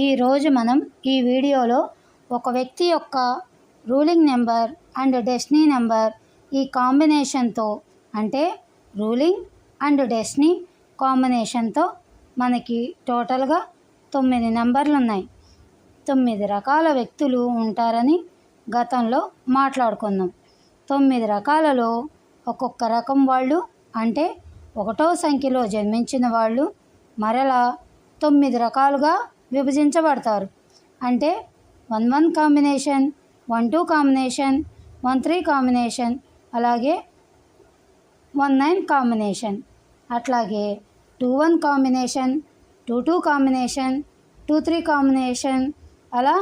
ఈరోజు మనం ఈ వీడియోలో ఒక వ్యక్తి యొక్క ruling number and destiny number ఈ కాంబినేషన్తో అంటే రూలింగ్ అండ్ డెస్టినీ కాంబినేషన్తో మనకి టోటల్గా తొమ్మిది నెంబర్లు ఉన్నాయి తొమ్మిది రకాల వ్యక్తులు ఉంటారని గతంలో మాట్లాడుకుందాం తొమ్మిది రకాలలో ఒక్కొక్క రకం వాళ్ళు అంటే ఒకటో సంఖ్యలో జన్మించిన వాళ్ళు మరలా తొమ్మిది రకాలుగా విభజించబడతారు అంటే one one combination one two combination one three combination అలాగే వన్ నైన్ కాంబినేషన్ అట్లాగే two one combination two two combination two three combination అలా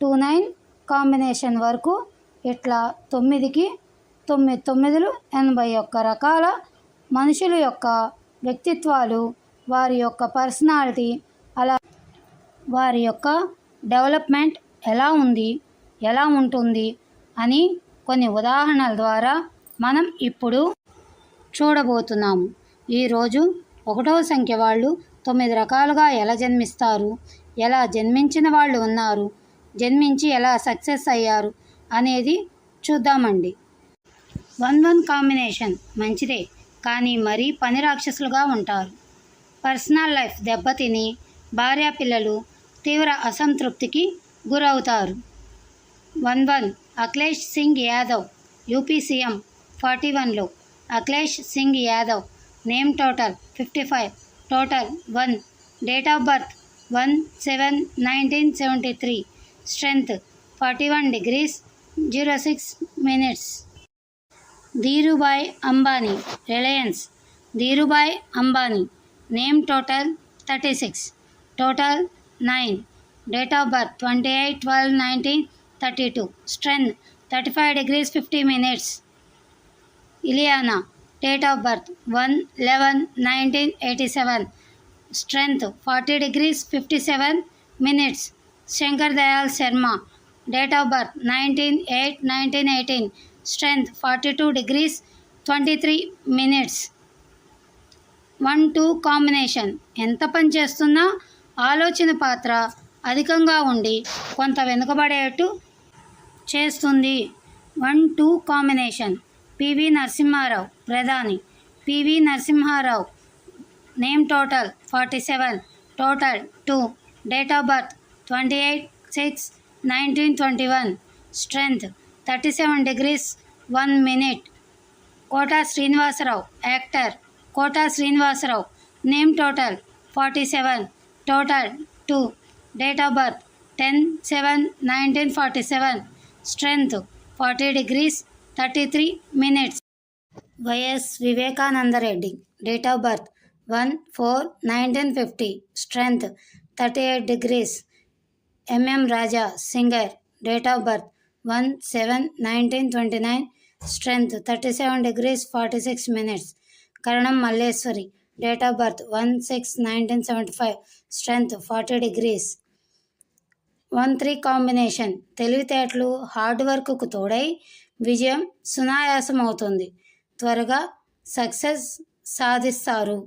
టూ నైన్ కాంబినేషన్ వరకు ఇట్లా తొమ్మిదికి తొమ్మిది తొమ్మిదిలు ఎనభై ఒక్క రకాల మనుషుల యొక్క వ్యక్తిత్వాలు వారి యొక్క పర్సనాలిటీ వారి యొక్క డెవలప్మెంట్ ఎలా ఉంది ఎలా ఉంటుంది అని కొన్ని ఉదాహరణల ద్వారా మనం ఇప్పుడు చూడబోతున్నాము ఈరోజు ఒకటవ సంఖ్య వాళ్ళు తొమ్మిది రకాలుగా ఎలా జన్మిస్తారు ఎలా జన్మించిన వాళ్ళు ఉన్నారు జన్మించి ఎలా సక్సెస్ అయ్యారు అనేది చూద్దామండి వన్ వన్ కాంబినేషన్ మంచిదే కానీ మరీ పని రాక్షసులుగా ఉంటారు పర్సనల్ లైఫ్ దెబ్బతిని భార్యాపిల్లలు పిల్లలు తీవ్ర అసంతృప్తికి గురవుతారు one one Akhilesh Singh Yadav UP CM forty వన్లో Akhilesh Singh Yadav name total fifty five total one date of birth one seven nineteen seventy three strength forty one degrees zero six minutes Dhirubhai Ambani Reliance Dhirubhai Ambani name total thirty six total nine date of birth twenty eight twelve nineteen thirty two strength thirty five degrees fifty minutes Ileana date of birth one eleven nineteen eighty seven strength forty degrees fifty seven minutes Shankar Dayal Sharma date of birth nineteen eight nineteen eighteen strength forty two degrees twenty three minutes one two combination ఎంత పని చేస్తున్నా ఆలోచన పాత్ర అధికంగా ఉండి కొంత వెనుకబడేట్టు చేస్తుంది one two combination PV Narasimha Rao ప్రధాని PV Narasimha Rao name total forty seven total two date of birth twenty eight six nineteen twenty one strength thirty seven degrees one minute Kota Srinivasa Rao actor Kota Srinivasa Rao name total forty seven total two date of birth ten seven nineteen forty seven strength forty degrees thirty three minutes YS Vivekananda Reddy date of birth one four nineteen fifty strength thirty eight degrees MM Raja singer date of birth one seven nineteen twenty nine strength thirty seven degrees forty six minutes Karanam Malleswari date of birth one six nineteen seventy five strength forty degrees one three combination తెలివితేటలు hard వర్క్కు తోడై విజయం సునాయాసం అవుతుంది త్వరగా success సాధిస్తారు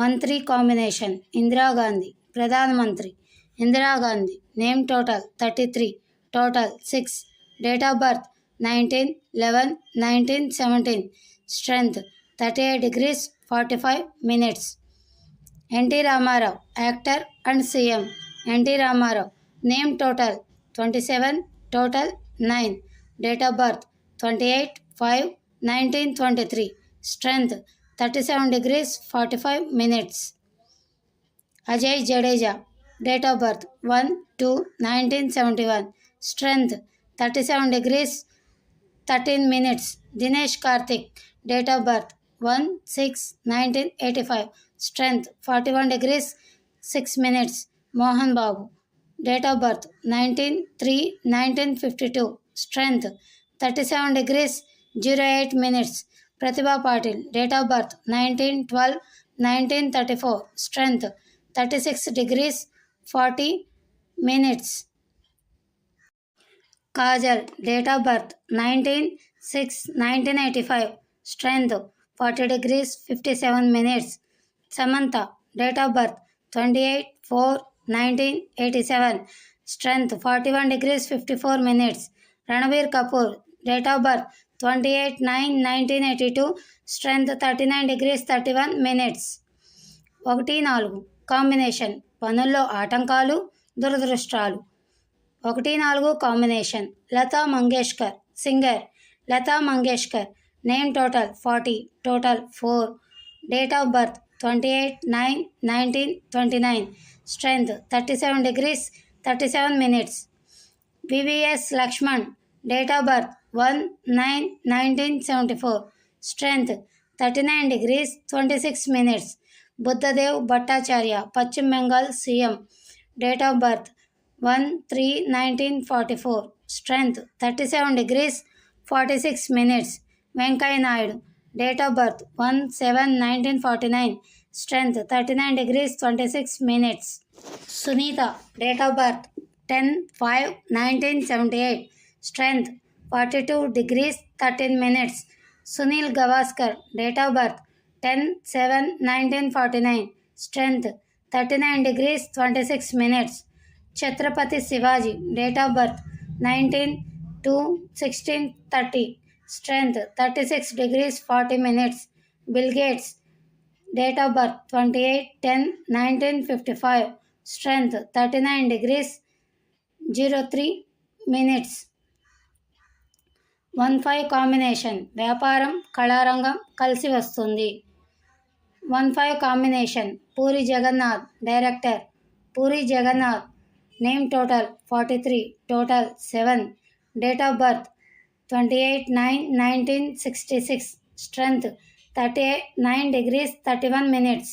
one three combination Indira Gandhi ప్రధానమంత్రి Indira Gandhi name total thirty three total six date of birth nineteen eleven nineteen seventeen strength thirty eight degrees 45 minutes. N.T. Ramarao, actor and CM. N.T. Ramarao, name total 27, total 9. Date of birth 28 5 1923. Strength 37 degrees 45 minutes. Ajay Jadeja, date of birth 1 2 1971. Strength 37 degrees 13 minutes. Dinesh Karthik, date of birth one six nineteen eighty five strength forty one degree six minutes Mohan Babu date of birth nineteen three nineteen fifty two strength thirty seven degree zero eight minutes Pratibha Patil date of birth nineteen twelve nineteen thirty four strength thirty six degree forty minutes Kajal date of birth nineteen six nineteen eighty five strength forty degrees fifty seven minutes Samantha date of birth twenty eight four nineteen eighty seven strength forty one degrees fifty four minutes Ranbir Kapoor date of birth twenty eight nine nineteen eighty two strength thirty nine degrees thirty one minutes ఒకటి నాలుగు combination పనుల్లో ఆటంకాలు దురదృష్టాలు ఒకటి నాలుగు combination Lata Mangeshkar singer Lata Mangeshkar name total forty total four date of birth twenty eight nine nineteen twenty nine strength thirty seven degrees thirty seven minutes VVS Laxman date of birth one nine nineteen seventy four strength thirty nine degrees twenty six minutes Buddhadeb Bhattacharya పశ్చిమ Bengal CM date of birth one three nineteen forty four strength thirty seven degrees forty six minutes Venkaiah Naidu date of birth one seven nineteen forty nine strength thirty nine degree twenty six minutes Sunita date of birth ten five nineteen seventy eight strength forty two degree thirteen minutes Sunil Gavaskar date of birth ten seven nineteen forty nine strength thirty nine degree twenty six minutes Chhatrapati Shivaji date of birth nineteen two sixteen thirty strength thirty six degrees forty minutes Bill Gates date of birth twenty eight ten nineteen fifty five strength thirty nine degrees zero three minutes one five combination వ్యాపారం కళారంగం కలిసి వస్తుంది one five combination Puri Jagannadh director Puri Jagannadh name total forty three total seven date of birth twenty eight nine nineteen sixty six strength thirty nine degrees thirty one minutes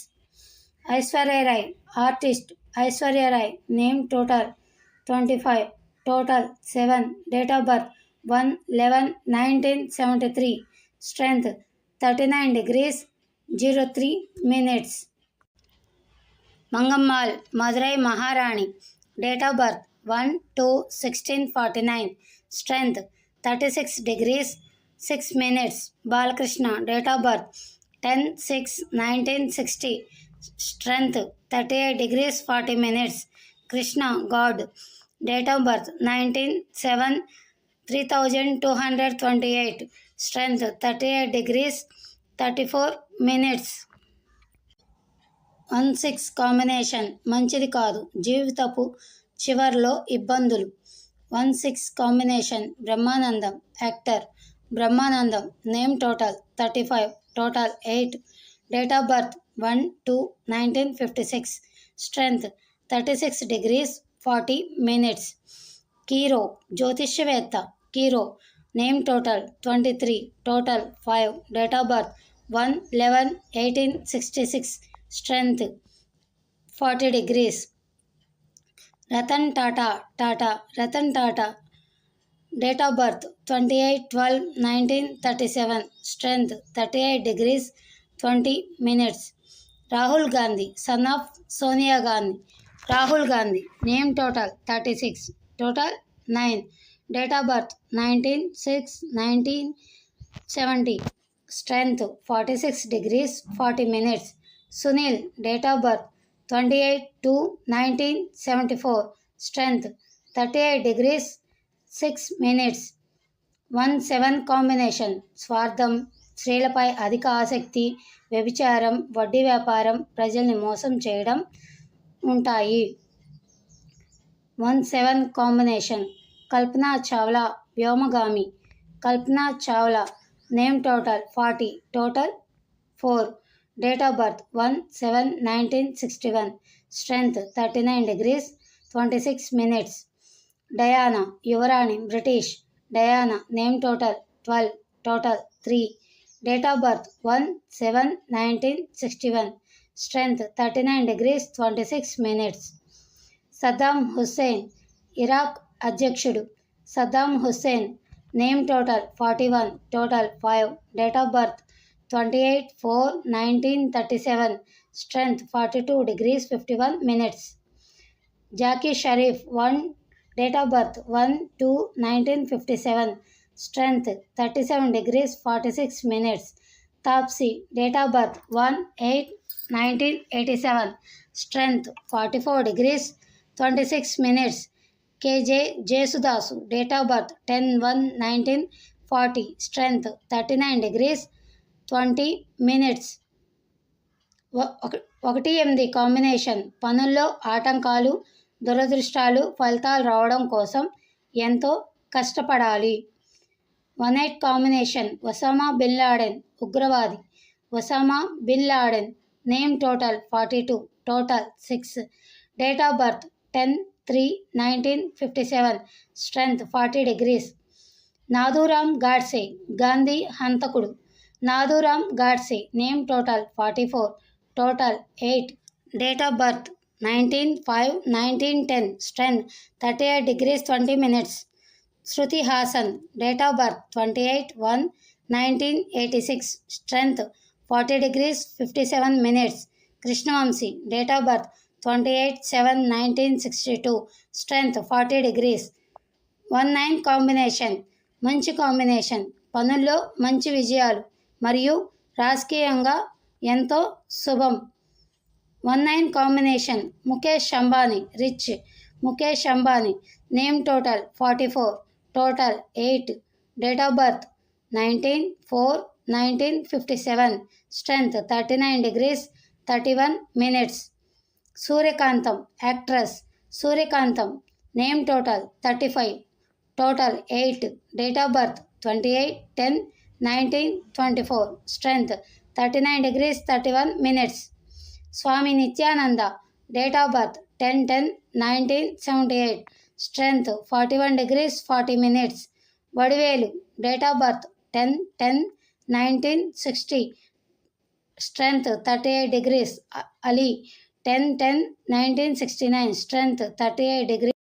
Aishwarya Rai artist Aishwarya Rai name total twenty five total seven date of birth one eleven nineteen seventy three strength thirty nine degree zero three minutes Mangamma Madurai महाराणी date of birth one two sixteen forty nine strength thirty six degrees six minutes Balakrishna date of birth ten six nineteen sixty strength thirty eight degrees forty minutes Krishna god date of birth nineteen seven three thousand two hundred twenty eight strength thirty eight degrees thirty four minutes one six combination మంచిది కాదు జీవితపు చివర్లో ఇబ్బందులు one six combination Brahmanandam actor Brahmanandam name total thirty five total eight date of birth one two nineteen fifty six strength thirty six degrees forty minutes Cheiro జ్యోతిష్యవేత్త Cheiro name total twenty three total five date of birth one eleven eighteen sixty six strength forty degrees Ratan Tata Tata Ratan Tata date of birth twenty eight twelve nineteen thirty seven strength thirty eight degrees twenty minutes Rahul Gandhi son of Sonia Gandhi Rahul Gandhi name total thirty six total nine date of birth nineteen six nineteen seventy strength forty six degrees forty minutes Sunil date of birth twenty eight two nineteen seventy four strength thirty eight degrees six minutes one seven combination స్వార్థం స్త్రీలపై అధిక ఆసక్తి వ్యభిచారం వడ్డీ వ్యాపారం ప్రజల్ని మోసం చేయడం ఉంటాయి one seven combination Kalpana Chawla వ్యోమగామి Kalpana Chawla name total forty total four date of birth one seven nineteen sixty one strength thirty nine degrees twenty six minutes Diana యువరాణి British Diana name total twelve total three date of birth one seven nineteen sixty one strength thirty nine degrees twenty six minutes Saddam Hussein Iraq అధ్యక్షుడు Saddam Hussein name total forty one total five date of birth 28/4/1937, strength 42 degrees 51 minutes. Jackie Sharif, 1, date of birth 1/2/1957, strength 37 degrees 46 minutes. Tapsi, date of birth 1/8/1987, strength 44 degrees 26 minutes. K.J. Jesudasu, date of birth 10/1/1940, strength 39 degrees twenty minutes ఒకటి ఎనిమిది combination పనుల్లో ఆటంకాలు దురదృష్టాలు ఫలితాలు రావడం కోసం ఎంతో కష్టపడాలి one eight combination Osama bin Laden ఉగ్రవాది Osama bin Laden name total forty two total six date of birth ten three nineteen fifty seven strength forty degrees Nathuram Godse Gandhi హంతకుడు Nathuram Godse name total forty four total eight date of birth nineteen five nineteen ten strength thirty eight degrees twenty minutes Shruti Haasan date of birth twenty eight one nineteen eighty six strength forty degrees fifty seven minutes Krishna Vamsi date of birth twenty eight seven nineteen sixty two strength forty degrees one nine combination మంచి combination పనుల్లో మంచి విజయాలు మరియు రాజకీయంగా ఎంతో శుభం one nine combination Mukesh Ambani rich Mukesh Ambani name total forty four total eight date of birth nineteen four nineteen fifty seven strength thirty nine degrees thirty one minutes Suryakantham actress Suryakantham name total thirty five total eight date of birth twenty eight ten nineteen twenty four strength thirty nine degrees thirty one minutes Swami Nityananda date of birth ten ten nineteen seventy eight strength forty one degrees forty minutes Vadivelu date of birth ten ten nineteen sixty strength thirty eight degrees Ali ten ten nineteen sixty nine strength thirty eight degree